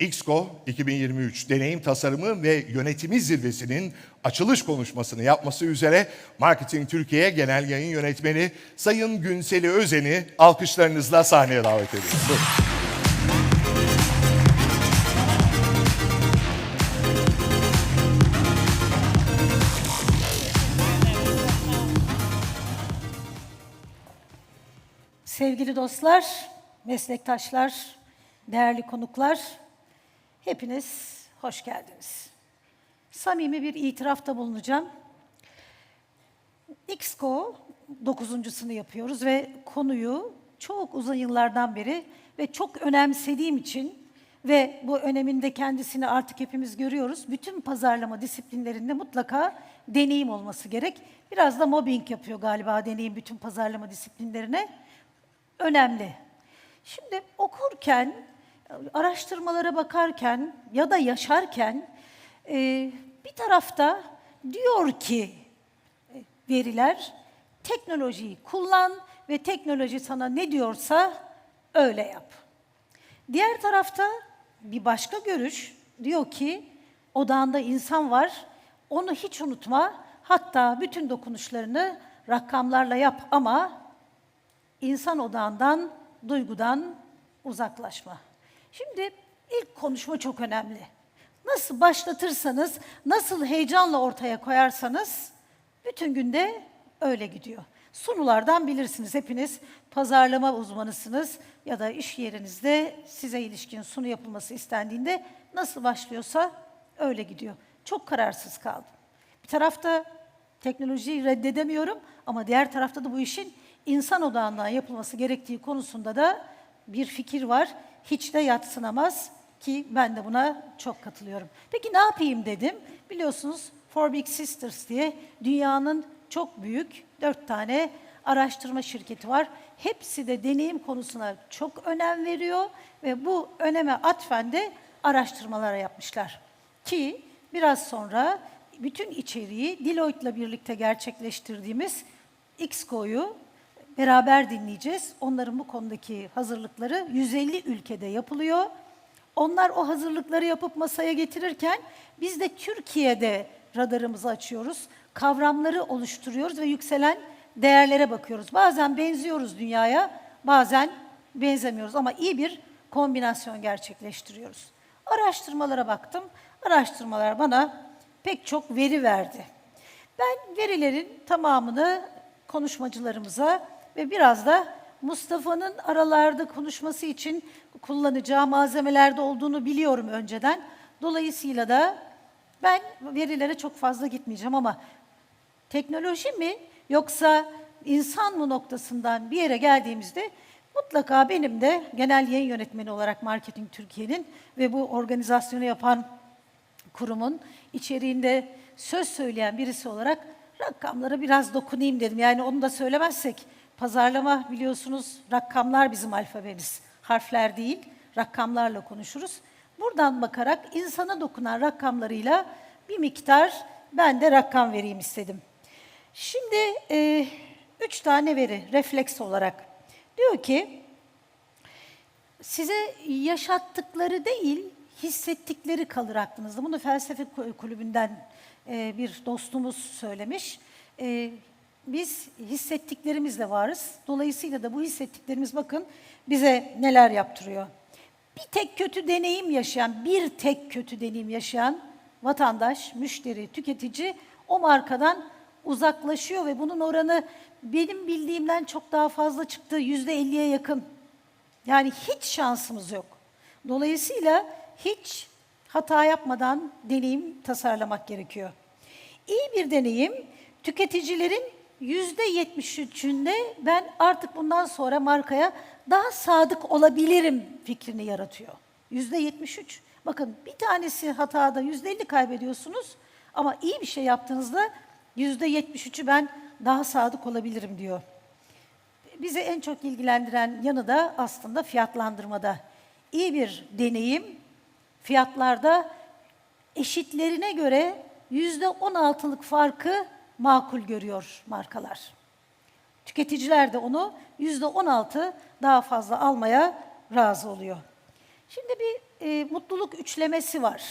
XCO 2023 Deneyim Tasarımı ve Yönetimi Zirvesi'nin açılış konuşmasını yapması üzere Marketing Türkiye Genel Yayın Yönetmeni Sayın Günseli Özen'i alkışlarınızla sahneye davet ediyoruz. Sevgili dostlar, meslektaşlar, değerli konuklar, hepiniz hoş geldiniz. Samimi bir itirafta bulunacağım. XCO 9.sunu yapıyoruz ve konuyu çok uzun yıllardan beri ve çok önemsediğim için ve bu öneminde kendisini artık hepimiz görüyoruz. Bütün pazarlama disiplinlerinde mutlaka deneyim olması gerek. Biraz da mobbing yapıyor galiba deneyim bütün pazarlama disiplinlerine. Önemli. Şimdi okurken, araştırmalara bakarken ya da yaşarken e, bir tarafta diyor ki e, veriler teknolojiyi kullan ve teknoloji sana ne diyorsa öyle yap. Diğer tarafta bir başka görüş diyor ki odağında insan var. Onu hiç unutma. Hatta bütün dokunuşlarını rakamlarla yap ama insan odağından, duygudan uzaklaşma. Şimdi ilk konuşma çok önemli. Nasıl başlatırsanız, nasıl heyecanla ortaya koyarsanız bütün günde öyle gidiyor. Sunulardan bilirsiniz hepiniz pazarlama uzmanısınız ya da iş yerinizde size ilişkin sunu yapılması istendiğinde nasıl başlıyorsa öyle gidiyor. Çok kararsız kaldım. Bir tarafta teknolojiyi reddedemiyorum ama diğer tarafta da bu işin insan odağından yapılması gerektiği konusunda da bir fikir var. Hiç de yatsınamaz ki ben de buna çok katılıyorum. Peki ne yapayım dedim. Biliyorsunuz Four Big Sisters diye dünyanın çok büyük dört tane araştırma şirketi var. Hepsi de deneyim konusuna çok önem veriyor ve bu öneme atfen de araştırmalara yapmışlar. Ki biraz sonra bütün içeriği Deloitte'la birlikte gerçekleştirdiğimiz XCO'yu beraber dinleyeceğiz. Onların bu konudaki hazırlıkları 150 ülkede yapılıyor. Onlar o hazırlıkları yapıp masaya getirirken biz de Türkiye'de radarımızı açıyoruz. Kavramları oluşturuyoruz ve yükselen değerlere bakıyoruz. Bazen benziyoruz dünyaya, bazen benzemiyoruz ama iyi bir kombinasyon gerçekleştiriyoruz. Araştırmalara baktım. Araştırmalar bana pek çok veri verdi. Ben verilerin tamamını konuşmacılarımıza ve biraz da Mustafa'nın aralarda konuşması için kullanacağı malzemelerde olduğunu biliyorum önceden. Dolayısıyla da ben verilere çok fazla gitmeyeceğim ama teknoloji mi yoksa insan mı noktasından bir yere geldiğimizde mutlaka benim de genel yayın yönetmeni olarak Marketing Türkiye'nin ve bu organizasyonu yapan kurumun içeriğinde söz söyleyen birisi olarak rakamlara biraz dokunayım dedim. Yani onu da söylemezsek pazarlama biliyorsunuz rakamlar bizim alfabemiz. Harfler değil, rakamlarla konuşuruz. Buradan bakarak insana dokunan rakamlarıyla bir miktar ben de rakam vereyim istedim. Şimdi e, üç tane veri refleks olarak. Diyor ki size yaşattıkları değil, hissettikleri kalır aklınızda. Bunu felsefe kulübünden e, bir dostumuz söylemiş. E, biz hissettiklerimizle varız. Dolayısıyla da bu hissettiklerimiz bakın bize neler yaptırıyor. Bir tek kötü deneyim yaşayan, bir tek kötü deneyim yaşayan vatandaş, müşteri, tüketici o markadan uzaklaşıyor ve bunun oranı benim bildiğimden çok daha fazla çıktı. Yüzde elliye yakın. Yani hiç şansımız yok. Dolayısıyla hiç hata yapmadan deneyim tasarlamak gerekiyor. İyi bir deneyim tüketicilerin yüzde yetmiş üçünde ben artık bundan sonra markaya daha sadık olabilirim fikrini yaratıyor. Yüzde yetmiş üç. Bakın bir tanesi hatada yüzde elli kaybediyorsunuz ama iyi bir şey yaptığınızda yüzde yetmiş üçü ben daha sadık olabilirim diyor. Bizi en çok ilgilendiren yanı da aslında fiyatlandırmada. İyi bir deneyim fiyatlarda eşitlerine göre yüzde on altılık farkı makul görüyor markalar. Tüketiciler de onu yüzde on altı daha fazla almaya razı oluyor. Şimdi bir e, mutluluk üçlemesi var.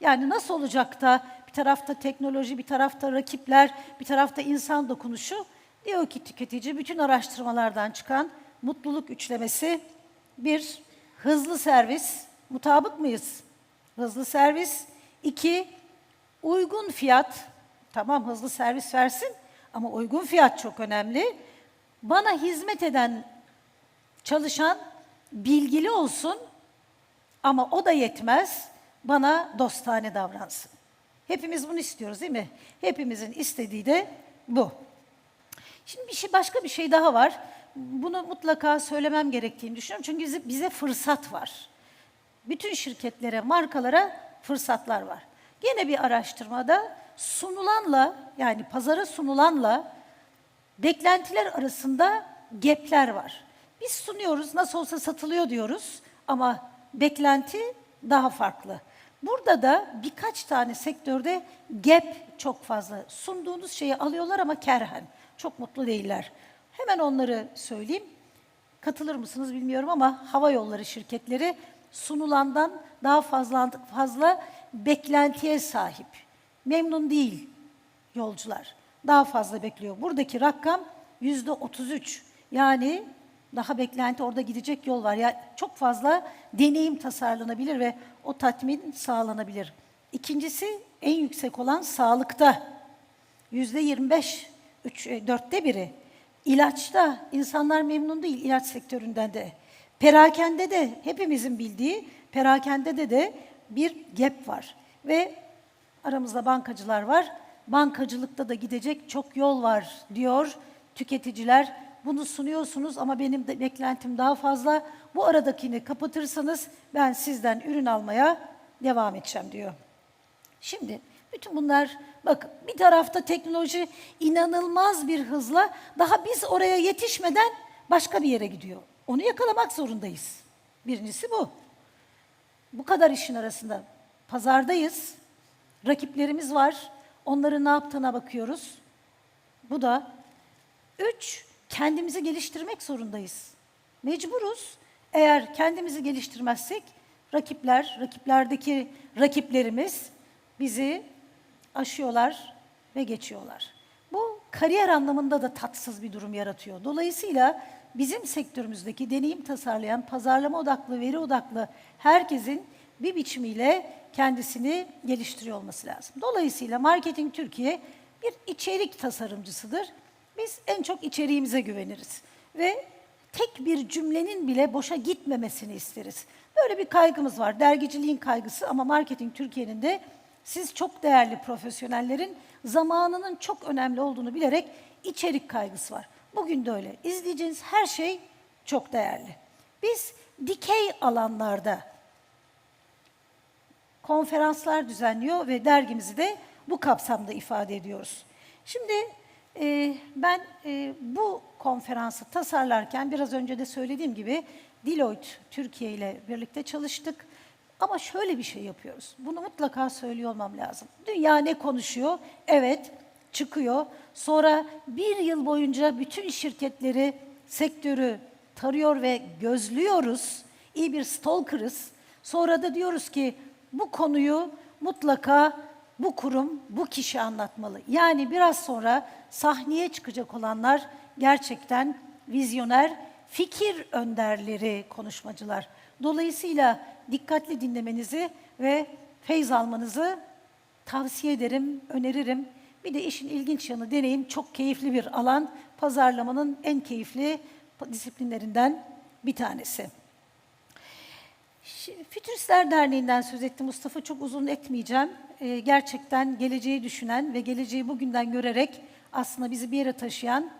Yani nasıl olacak da bir tarafta teknoloji, bir tarafta rakipler, bir tarafta insan dokunuşu. Diyor ki tüketici bütün araştırmalardan çıkan mutluluk üçlemesi bir hızlı servis, mutabık mıyız? Hızlı servis. iki uygun fiyat. Tamam hızlı servis versin ama uygun fiyat çok önemli. Bana hizmet eden çalışan bilgili olsun ama o da yetmez. Bana dostane davransın. Hepimiz bunu istiyoruz değil mi? Hepimizin istediği de bu. Şimdi bir şey başka bir şey daha var. Bunu mutlaka söylemem gerektiğini düşünüyorum. Çünkü bize, fırsat var. Bütün şirketlere, markalara fırsatlar var. Gene bir araştırmada sunulanla yani pazara sunulanla beklentiler arasında gapler var. Biz sunuyoruz, nasıl olsa satılıyor diyoruz ama beklenti daha farklı. Burada da birkaç tane sektörde gap çok fazla. Sunduğunuz şeyi alıyorlar ama kerhen. Çok mutlu değiller. Hemen onları söyleyeyim. Katılır mısınız bilmiyorum ama hava yolları şirketleri sunulandan daha fazla fazla beklentiye sahip. Memnun değil yolcular. Daha fazla bekliyor. Buradaki rakam yüzde 33. Yani daha beklenti orada gidecek yol var. Ya çok fazla deneyim tasarlanabilir ve o tatmin sağlanabilir. İkincisi en yüksek olan sağlıkta. Yüzde 25, üç, e, dörtte biri. İlaçta insanlar memnun değil ilaç sektöründen de. Perakende de hepimizin bildiği perakende de de bir gap var. Ve aramızda bankacılar var. Bankacılıkta da gidecek çok yol var diyor tüketiciler. Bunu sunuyorsunuz ama benim de beklentim daha fazla. Bu aradakini kapatırsanız ben sizden ürün almaya devam edeceğim diyor. Şimdi bütün bunlar bak bir tarafta teknoloji inanılmaz bir hızla daha biz oraya yetişmeden başka bir yere gidiyor. Onu yakalamak zorundayız. Birincisi bu. Bu kadar işin arasında pazardayız. Rakiplerimiz var. Onların ne yaptığına bakıyoruz. Bu da üç, kendimizi geliştirmek zorundayız. Mecburuz. Eğer kendimizi geliştirmezsek rakipler, rakiplerdeki rakiplerimiz bizi aşıyorlar ve geçiyorlar. Bu kariyer anlamında da tatsız bir durum yaratıyor. Dolayısıyla bizim sektörümüzdeki deneyim tasarlayan, pazarlama odaklı, veri odaklı herkesin bir biçimiyle kendisini geliştiriyor olması lazım. Dolayısıyla Marketing Türkiye bir içerik tasarımcısıdır. Biz en çok içeriğimize güveniriz ve tek bir cümlenin bile boşa gitmemesini isteriz. Böyle bir kaygımız var. Dergiciliğin kaygısı ama Marketing Türkiye'nin de siz çok değerli profesyonellerin zamanının çok önemli olduğunu bilerek içerik kaygısı var. Bugün de öyle. İzleyeceğiniz her şey çok değerli. Biz dikey alanlarda konferanslar düzenliyor ve dergimizi de bu kapsamda ifade ediyoruz. Şimdi e, ben e, bu konferansı tasarlarken biraz önce de söylediğim gibi Deloitte Türkiye ile birlikte çalıştık. Ama şöyle bir şey yapıyoruz. Bunu mutlaka söylüyor olmam lazım. Dünya ne konuşuyor? Evet, çıkıyor. Sonra bir yıl boyunca bütün şirketleri, sektörü tarıyor ve gözlüyoruz. İyi bir stalker'ız. Sonra da diyoruz ki bu konuyu mutlaka bu kurum, bu kişi anlatmalı. Yani biraz sonra sahneye çıkacak olanlar gerçekten vizyoner, fikir önderleri, konuşmacılar. Dolayısıyla dikkatli dinlemenizi ve feyz almanızı tavsiye ederim, öneririm. Bir de işin ilginç yanı deneyim çok keyifli bir alan. Pazarlamanın en keyifli disiplinlerinden bir tanesi. Fütüristler Derneği'nden söz etti Mustafa. Çok uzun etmeyeceğim. Ee, gerçekten geleceği düşünen ve geleceği bugünden görerek aslında bizi bir yere taşıyan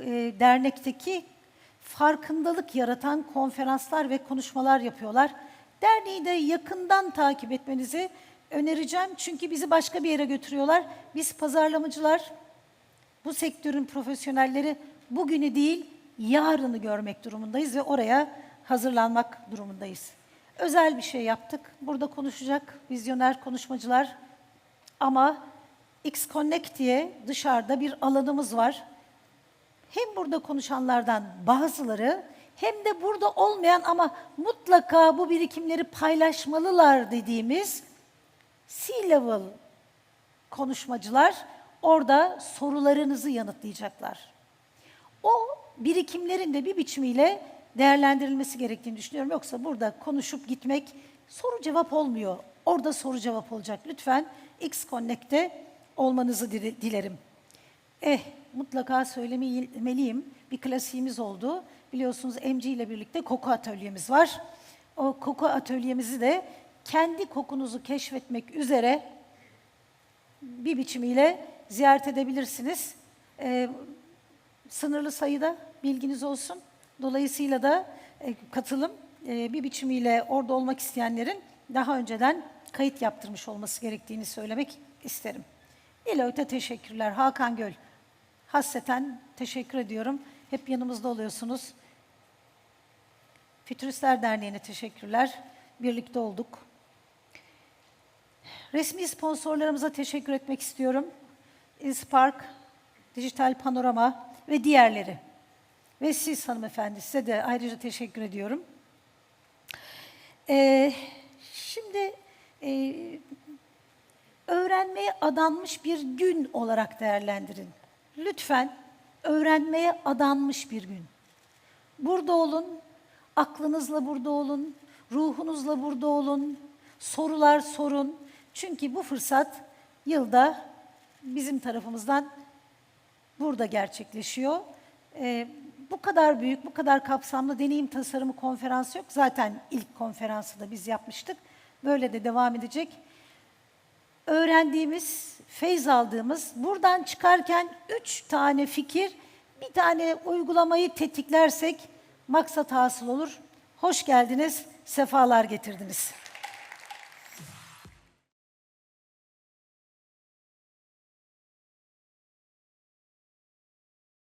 e, dernekteki farkındalık yaratan konferanslar ve konuşmalar yapıyorlar. Derneği de yakından takip etmenizi önereceğim. Çünkü bizi başka bir yere götürüyorlar. Biz pazarlamacılar, bu sektörün profesyonelleri bugünü değil, yarını görmek durumundayız ve oraya hazırlanmak durumundayız. Özel bir şey yaptık. Burada konuşacak vizyoner konuşmacılar ama X Connect diye dışarıda bir alanımız var. Hem burada konuşanlardan bazıları hem de burada olmayan ama mutlaka bu birikimleri paylaşmalılar dediğimiz C-level konuşmacılar orada sorularınızı yanıtlayacaklar. O birikimlerin de bir biçimiyle değerlendirilmesi gerektiğini düşünüyorum. Yoksa burada konuşup gitmek soru cevap olmuyor. Orada soru cevap olacak. Lütfen X Connect'te olmanızı dile- dilerim. Eh, mutlaka söylemeliyim. Bir klasiğimiz oldu. Biliyorsunuz MG ile birlikte koku atölyemiz var. O koku atölyemizi de kendi kokunuzu keşfetmek üzere bir biçimiyle ziyaret edebilirsiniz. Ee, sınırlı sayıda bilginiz olsun. Dolayısıyla da e, katılım e, bir biçimiyle orada olmak isteyenlerin daha önceden kayıt yaptırmış olması gerektiğini söylemek isterim. Deloitte'e teşekkürler. Hakan Göl, hasreten teşekkür ediyorum. Hep yanımızda oluyorsunuz. Fütüristler Derneği'ne teşekkürler. Birlikte olduk. Resmi sponsorlarımıza teşekkür etmek istiyorum. İspark, Dijital Panorama ve diğerleri. Ve siz hanımefendi size de ayrıca teşekkür ediyorum. Ee, şimdi e, öğrenmeye adanmış bir gün olarak değerlendirin. Lütfen öğrenmeye adanmış bir gün. Burada olun, aklınızla burada olun, ruhunuzla burada olun, sorular sorun. Çünkü bu fırsat yılda bizim tarafımızdan burada gerçekleşiyor. Ee, bu kadar büyük, bu kadar kapsamlı deneyim tasarımı konferansı yok. Zaten ilk konferansı da biz yapmıştık. Böyle de devam edecek. Öğrendiğimiz, feyz aldığımız, buradan çıkarken üç tane fikir, bir tane uygulamayı tetiklersek maksat hasıl olur. Hoş geldiniz, sefalar getirdiniz.